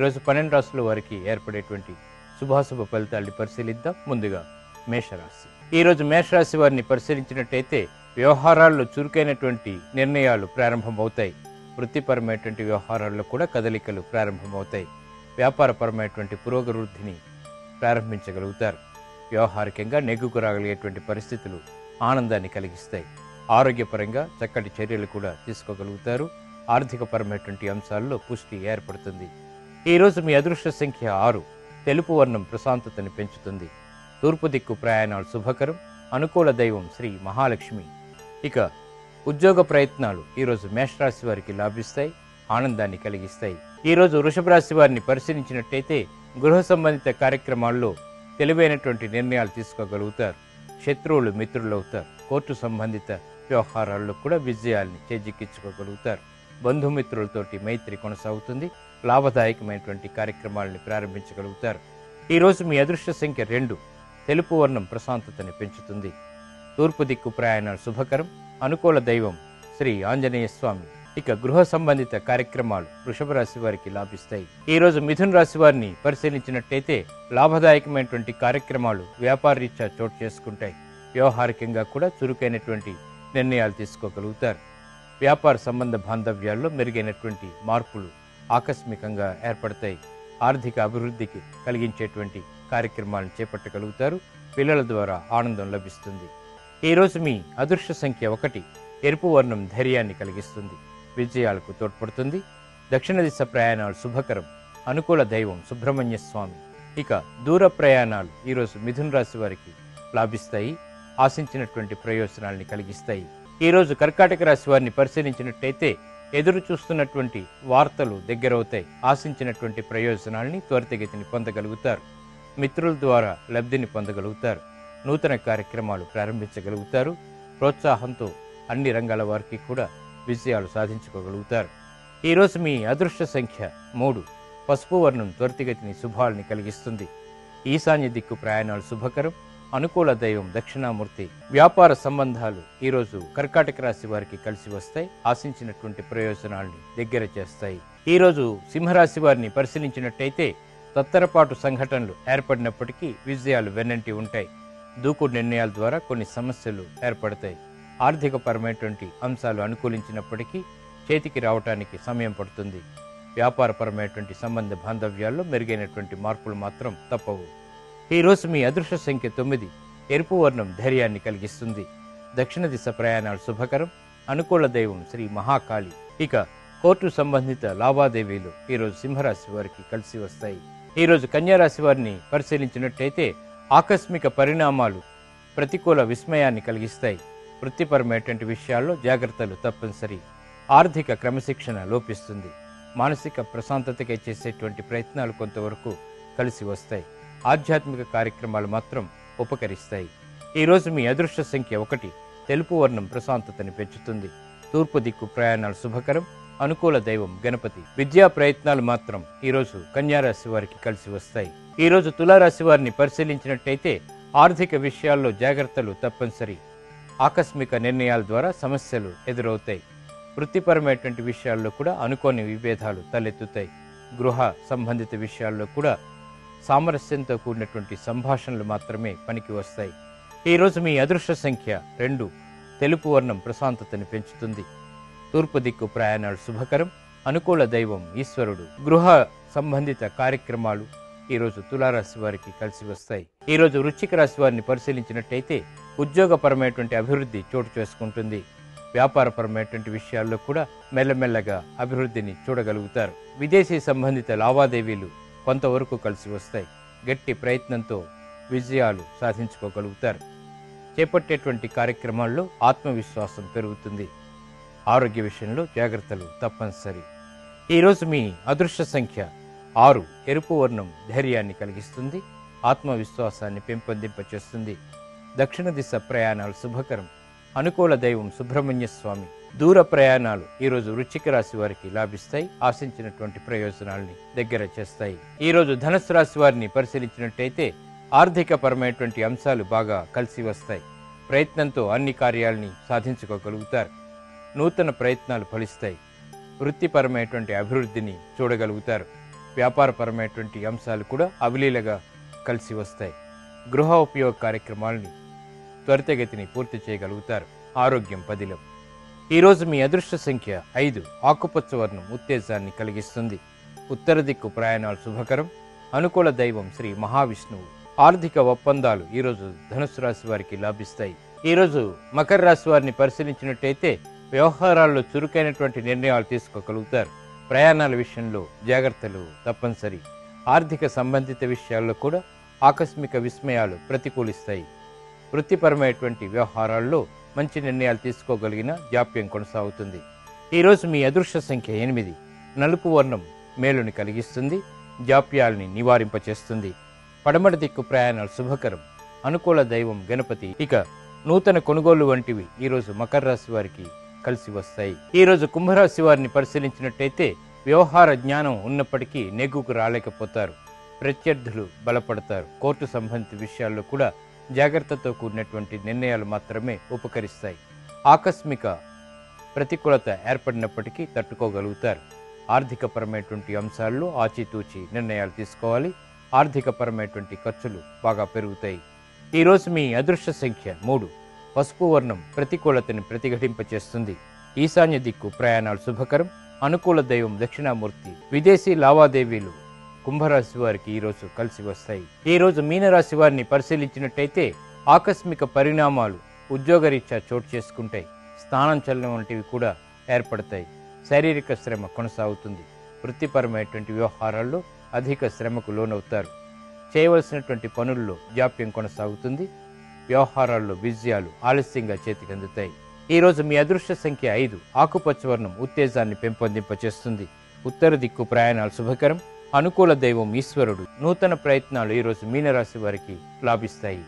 ఈరోజు పన్నెండు రాసుల వారికి ఏర్పడేటువంటి శుభాశుభ ఫలితాల్ని పరిశీలిద్దాం. ముందుగా మేషరాశి. ఈరోజు మేషరాశి వారిని పరిశీలించినట్టయితే వ్యవహారాల్లో చురుకైనటువంటి నిర్ణయాలు ప్రారంభమవుతాయి. వృత్తిపరమైనటువంటి వ్యవహారాల్లో కూడా కదలికలు ప్రారంభమవుతాయి. వ్యాపారపరమైనటువంటి పురోగవృద్ధిని ప్రారంభించగలుగుతారు. వ్యవహారికంగా నెగ్గుకు రాగలిగేటువంటి పరిస్థితులు ఆనందాన్ని కలిగిస్తాయి. ఆరోగ్యపరంగా చక్కటి చర్యలు కూడా తీసుకోగలుగుతారు. ఆర్థికపరమైనటువంటి అంశాల్లో పుష్టి ఏర్పడుతుంది. ఈరోజు మీ అదృష్ట సంఖ్య ఆరు. తెలుపు వర్ణం ప్రశాంతతని పెంచుతుంది. తూర్పు దిక్కు ప్రయాణాలు శుభకరం. అనుకూల దైవం శ్రీ మహాలక్ష్మి. ఇక ఉద్యోగ ప్రయత్నాలు ఈరోజు మేషరాశి వారికి లాభిస్తాయి ఆనందాన్ని కలిగిస్తాయి. ఈరోజు వృషభ రాశి వారిని పరిశీలించినట్టయితే గృహ సంబంధిత కార్యక్రమాల్లో తెలివైనటువంటి నిర్ణయాలు తీసుకోగలుగుతారు. శత్రువులు మిత్రులవుతారు. కోర్టు సంబంధిత వ్యవహారాల్లో కూడా విజయాల్ని చేజిక్కించుకోగలుగుతారు. బంధుమిత్రులతోటి మైత్రి కొనసాగుతుంది. లాభదాయకమైనటువంటి కార్యక్రమాలని ప్రారంభించగలుగుతారు. ఈరోజు మీ అదృష్ట సంఖ్య రెండు. తెలుపు వర్ణం ప్రశాంతతని పెంచుతుంది. తూర్పు దిక్కు ప్రయాణాలు శుభకరం. అనుకూల దైవం శ్రీ ఆంజనేయ స్వామి. ఇక గృహ సంబంధిత కార్యక్రమాలు వృషభ రాశి వారికి లాభిస్తాయి. ఈ రోజు మిథున్ రాశి వారిని పరిశీలించినట్టయితే లాభదాయకమైనటువంటి కార్యక్రమాలు వ్యాపార రీత్యా చోటు చేసుకుంటాయి. వ్యవహారికంగా కూడా చురుకైనటువంటి నిర్ణయాలు తీసుకోగలుగుతారు. వ్యాపార సంబంధ బాంధవ్యాల్లో మెరుగైనటువంటి మార్పులు ఆకస్మికంగా ఏర్పడతాయి. ఆర్థిక అభివృద్ధికి కలిగించేటువంటి కార్యక్రమాలను చేపట్టగలుగుతారు. పిల్లల ద్వారా ఆనందం లభిస్తుంది. ఈరోజు మీ అదృష్ట సంఖ్య ఒకటి ఎరుపు వర్ణం ధైర్యాన్ని కలిగిస్తుంది. విజయాలకు తోడ్పడుతుంది. దక్షిణ దిశ ప్రయాణాలు శుభకరం. అనుకూల దైవం సుబ్రహ్మణ్య స్వామి. ఇక దూర ప్రయాణాలు ఈరోజు మిథున రాశి వారికి లాభిస్తాయి. ఆశించినటువంటి ప్రయోజనాల్ని కలిగిస్తాయి. ఈరోజు కర్కాటక రాశి వారిని పరిశీలించినట్టయితే ఎదురు చూస్తున్నటువంటి వార్తలు దగ్గరవుతాయి ఆశించినటువంటి ప్రయోజనాల్ని త్వరితగతిని పొందగలుగుతారు. మిత్రుల ద్వారా లబ్ధిని పొందగలుగుతారు. నూతన కార్యక్రమాలు ప్రారంభించగలుగుతారు. ప్రోత్సాహంతో అన్ని రంగాల వారికి కూడా విజయాలు సాధించుకోగలుగుతారు. ఈరోజు మీ అదృష్ట సంఖ్య మూడు. పసుపు వర్ణం త్వరితగతిని శుభాలని కలిగిస్తుంది. ఈశాన్య దిక్కు ప్రయాణాలు శుభకరం. అనుకూల దైవం దక్షిణామూర్తి వ్యాపార సంబంధాలు ఈరోజు కర్కాటక రాశి వారికి కలిసి వస్తాయి. ఆశించినటువంటి ప్రయోజనాల్ని దగ్గర చేస్తాయి. ఈరోజు సింహరాశి వారిని పరిశీలించినట్టయితే తత్తరపాటు సంఘటనలు ఏర్పడినప్పటికీ విజయాలు వెన్నంటి ఉంటాయి. దూకుడు నిర్ణయాల ద్వారా కొన్ని సమస్యలు ఏర్పడతాయి. ఆర్థికపరమైనటువంటి అంశాలు అనుకూలించినప్పటికీ చేతికి రావటానికి సమయం పడుతుంది. వ్యాపారపరమైనటువంటి సంబంధ బాంధవ్యాల్లో మెరుగైనటువంటి మార్పులు మాత్రం తప్పవు. ఈరోజు మీ అదృష్ట సంఖ్య తొమ్మిది. ఎరుపు వర్ణం ధైర్యాన్ని కలిగిస్తుంది. దక్షిణ దిశ ప్రయాణాలు శుభకరం. అనుకూల దైవం శ్రీ మహాకాళి. ఇక కోర్టు సంబంధిత లావాదేవీలు ఈరోజు సింహరాశి వారికి కలిసి వస్తాయి. ఈరోజు కన్యారాశి వారిని పరిశీలించినట్టయితే ఆకస్మిక పరిణామాలు ప్రతికూల విస్మయాన్ని కలిగిస్తాయి. వృత్తిపరమైనటువంటి విషయాల్లో జాగ్రత్తలు తప్పనిసరి. ఆర్థిక క్రమశిక్షణ లోపిస్తుంది. మానసిక ప్రశాంతతకై చేసేటువంటి ప్రయత్నాలు కొంతవరకు కలిసి వస్తాయి. ఆధ్యాత్మిక కార్యక్రమాలు మాత్రం ఉపకరిస్తాయి. ఈరోజు మీ అదృష్ట సంఖ్య ఒకటి తెలుపు వర్ణం ప్రశాంతతని పెంచుతుంది. తూర్పు దిక్కు ప్రయాణాలు శుభకరం అనుకూల దైవం గణపతి. విద్యా ప్రయత్నాలు మాత్రం ఈరోజు కన్యారాశి వారికి కలిసి వస్తాయి. ఈరోజు తులారాశి వారిని పరిశీలించినట్టయితే ఆర్థిక విషయాల్లో జాగ్రత్తలు తప్పనిసరి. ఆకస్మిక నిర్ణయాల ద్వారా సమస్యలు ఎదురవుతాయి. వృత్తిపరమైనటువంటి విషయాల్లో కూడా అనుకోని విభేదాలు తలెత్తుతాయి. గృహ సంబంధిత విషయాల్లో కూడా సామరస్యంతో కూడినటువంటి సంభాషణలు మాత్రమే పనికి వస్తాయి. ఈరోజు మీ అదృష్ట సంఖ్య రెండు. తెలుపు వర్ణం ప్రశాంతతని పెంచుతుంది. తూర్పు దిక్కు ప్రయాణాలు శుభకరం. అనుకూల దైవం ఈశ్వరుడు. గృహ సంబంధిత కార్యక్రమాలు ఈరోజు తులారాశి వారికి కలిసి వస్తాయి. ఈరోజు వృశ్చిక రాశి వారిని పరిశీలించినట్టయితే ఉద్యోగపరమైనటువంటి అభివృద్ధి చోటు చేసుకుంటుంది. వ్యాపారపరమైనటువంటి విషయాల్లో కూడా మెల్లమెల్లగా అభివృద్ధిని చూడగలుగుతారు. విదేశీ సంబంధిత లావాదేవీలు కొంతవరకు కలిసి వస్తాయి. గట్టి ప్రయత్నంతో విజయాలు సాధించుకోగలుగుతారు. చేపట్టేటువంటి కార్యక్రమాల్లో ఆత్మవిశ్వాసం పెరుగుతుంది. ఆరోగ్య విషయంలో జాగ్రత్తలు తప్పనిసరి. ఈరోజు మీ అదృష్ట సంఖ్య ఆరు. ఎరుపు వర్ణం ధైర్యాన్ని కలిగిస్తుంది. ఆత్మవిశ్వాసాన్ని పెంపొందింపచేస్తుంది. దక్షిణ దిశ ప్రయాణాలు శుభకరం. అనుకూల దైవం సుబ్రహ్మణ్య స్వామి దూర ప్రయాణాలు ఈరోజు వృశ్చిక రాశి వారికి లాభిస్తాయి ఆశించినటువంటి ప్రయోజనాల్ని దగ్గర చేస్తాయి. ఈరోజు ధనుసు రాశి వారిని పరిశీలించినట్టయితే ఆర్థిక పరమైనటువంటి అంశాలు బాగా కలిసి వస్తాయి. ప్రయత్నంతో అన్ని కార్యాలని సాధించుకోగలుగుతారు. నూతన ప్రయత్నాలు ఫలిస్తాయి. వృత్తిపరమైనటువంటి అభివృద్ధిని చూడగలుగుతారు. వ్యాపారపరమైనటువంటి అంశాలు కూడా అవలీలగా కలిసి వస్తాయి. గృహ ఉపయోగ కార్యక్రమాలని త్వరితగతిని పూర్తి చేయగలుగుతారు. ఆరోగ్యం పదిలం. ఈరోజు మీ అదృష్ట సంఖ్య ఐదు. ఆకుపచ్చ వర్ణం ఉత్తేజాన్ని కలిగిస్తుంది. ఉత్తర దిక్కు ప్రయాణాలు శుభకరం. అనుకూల దైవం శ్రీ మహావిష్ణువు. ఆర్థిక ఒప్పందాలు ఈరోజు ధనుసు రాశి వారికి లాభిస్తాయి. ఈరోజు మకర రాశి వారిని పరిశీలించినట్టయితే వ్యవహారాల్లో చురుకైనటువంటి నిర్ణయాలు తీసుకోగలుగుతారు. ప్రయాణాల విషయంలో జాగ్రత్తలు తప్పనిసరి. ఆర్థిక సంబంధిత విషయాల్లో కూడా ఆకస్మిక విస్మయాలు ప్రతికూలిస్తాయి. వృత్తిపరమైనటువంటి వ్యవహారాల్లో మంచి నిర్ణయాలు తీసుకోగలిగిన జాప్యం కొనసాగుతుంది. ఈరోజు మీ అదృష్ట సంఖ్య ఎనిమిది. నలుపు వర్ణం మేలుని కలిగిస్తుంది. జాప్యాల్ని నివారింపచేస్తుంది. పడమటి దిక్కు ప్రయాణాలు శుభకరం. అనుకూల దైవం గణపతి. ఇక నూతన కొనుగోలు వంటివి ఈరోజు మకర రాశి వారికి కలిసి వస్తాయి. ఈరోజు కుంభరాశి వారిని పరిశీలించినట్టయితే వ్యవహార జ్ఞానం ఉన్నప్పటికీ నెగ్గుకు రాలేకపోతారు. ప్రత్యర్థులు బలపడతారు. కోర్టు సంబంధిత విషయాల్లో కూడా జాగ్రత్తతో కూడినటువంటి నిర్ణయాలు మాత్రమే ఉపకరిస్తాయి. ఆకస్మిక ప్రతికూలత ఏర్పడినప్పటికీ తట్టుకోగలుగుతారు. ఆర్థికపరమైనటువంటి అంశాల్లో ఆచితూచి నిర్ణయాలు తీసుకోవాలి. ఆర్థికపరమైనటువంటి ఖర్చులు బాగా పెరుగుతాయి. ఈరోజు మీ అదృష్ట సంఖ్య మూడు. పసుపు వర్ణం ప్రతికూలతని ప్రతిఘటింపచేస్తుంది. ఈశాన్య దిక్కు ప్రయాణాలు శుభకరం. అనుకూల దైవం దక్షిణామూర్తి. విదేశీ లావాదేవీలు కుంభరాశి వారికి ఈరోజు కలిసి వస్తాయి. ఈ రోజు మీనరాశి వారిని పరిశీలించినట్టయితే ఆకస్మిక పరిణామాలు ఉద్యోగరీత్యా చోటు చేసుకుంటాయి. స్నానం చల్లడం వంటివి కూడా ఏర్పడతాయి. శారీరక శ్రమ కొనసాగుతుంది. వృత్తిపరమైనటువంటి వ్యవహారాల్లో అధిక శ్రమకు లోనవుతారు. చేయవలసినటువంటి పనుల్లో జాప్యం కొనసాగుతుంది. వ్యవహారాల్లో విజయాలు ఆలస్యంగా చేతికి అందుతాయి. ఈ రోజు మీ అదృష్ట సంఖ్య ఐదు. ఆకుపచ్చ వర్ణం ఉత్తేజాన్ని పెంపొందింపచేస్తుంది. ఉత్తర దిక్కు ప్రయాణాలు శుభకరం. అనుకూల దైవం ఈశ్వరుడు. నూతన ప్రయత్నాలు ఈరోజు మీనరాశి వారికి లాభిస్తాయి.